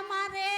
আমারে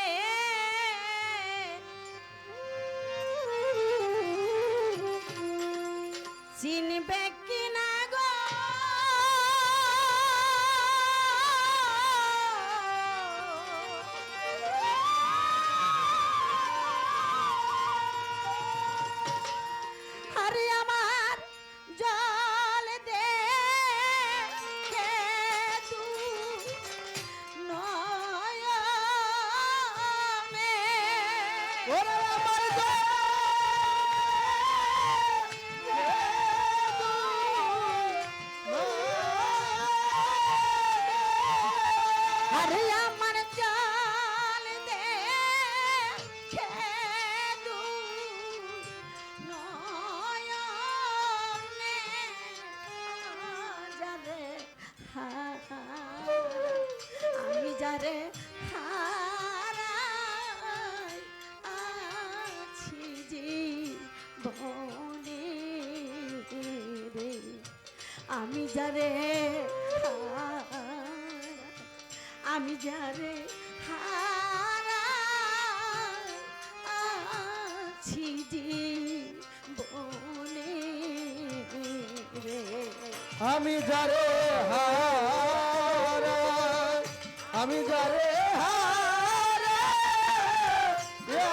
আমি যারে হারাই আছি জীবনে রে। আমি যারে হারাই, আমি যারে হারাই আছি জীবনে রে। আমি যারে হারা আমি যারে হারা রে।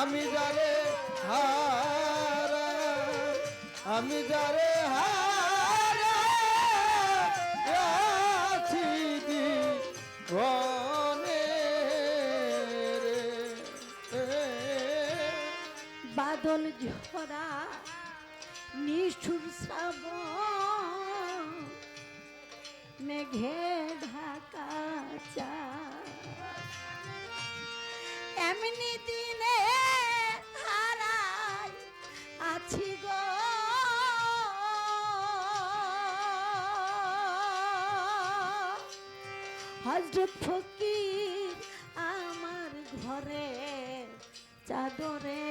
আমি যারে হারা আমি যারে হারা রে। বাদল ঝরা নিষ্ঠুর শ্রাবণ, মেঘে ঢাকা চায়। এমনি দিনে হারাই আছি গো হজরত ফকির আমার ঘরে চাদরে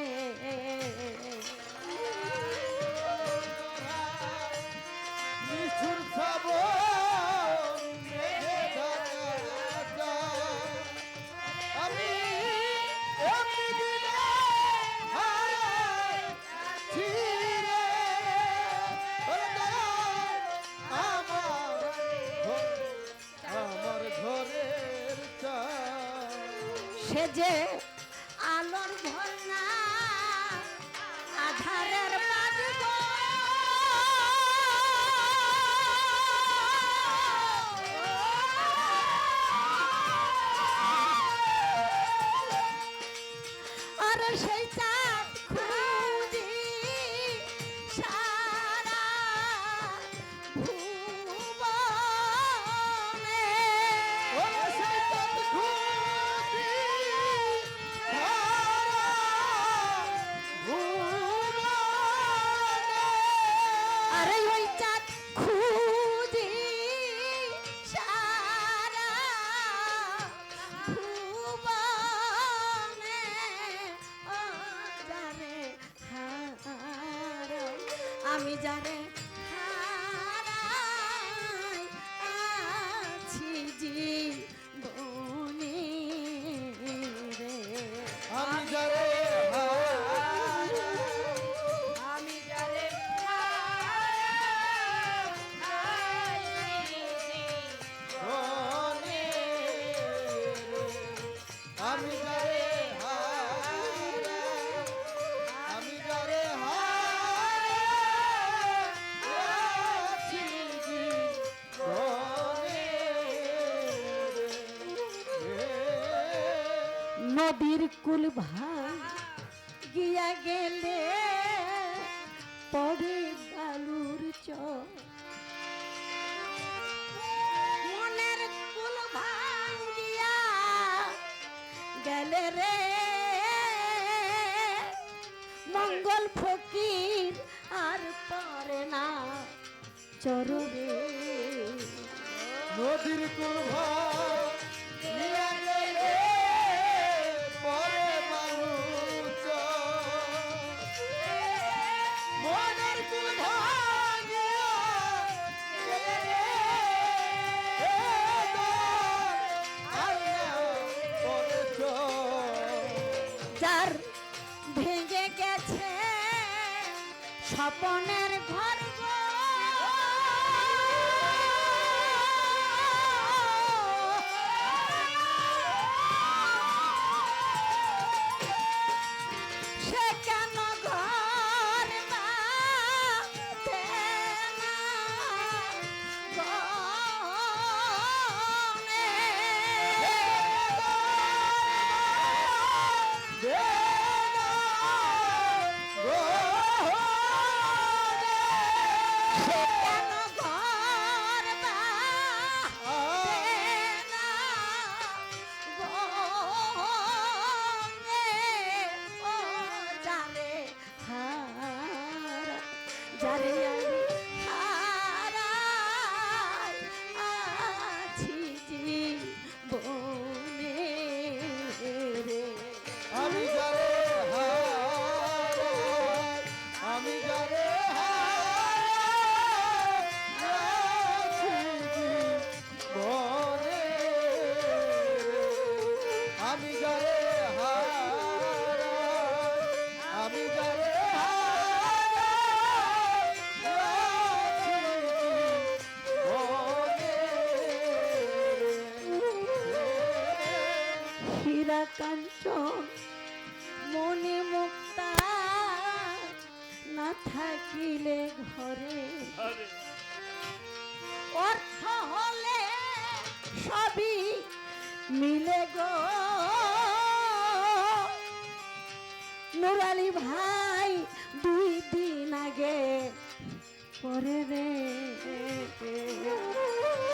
সে যে আলোর ভরনা আধারের। আর সেই আমি জানে নদীর কুল ভাই গিয়া গেলে পরে বালুর চর। মনের কুল ভাঙ্গিয়া গেলে রে মঙ্গল ফকির আর পারে না চরবে নদীর কুল নিয়ে স্বপনের ঘর হারা, হীরা কাঞ্চন মনে মুক্তা না থাকিলে ঘরে। অর্থ হলে সবই মিলে গো। নুরালি ভাই দুই দিন আগে পরে রে।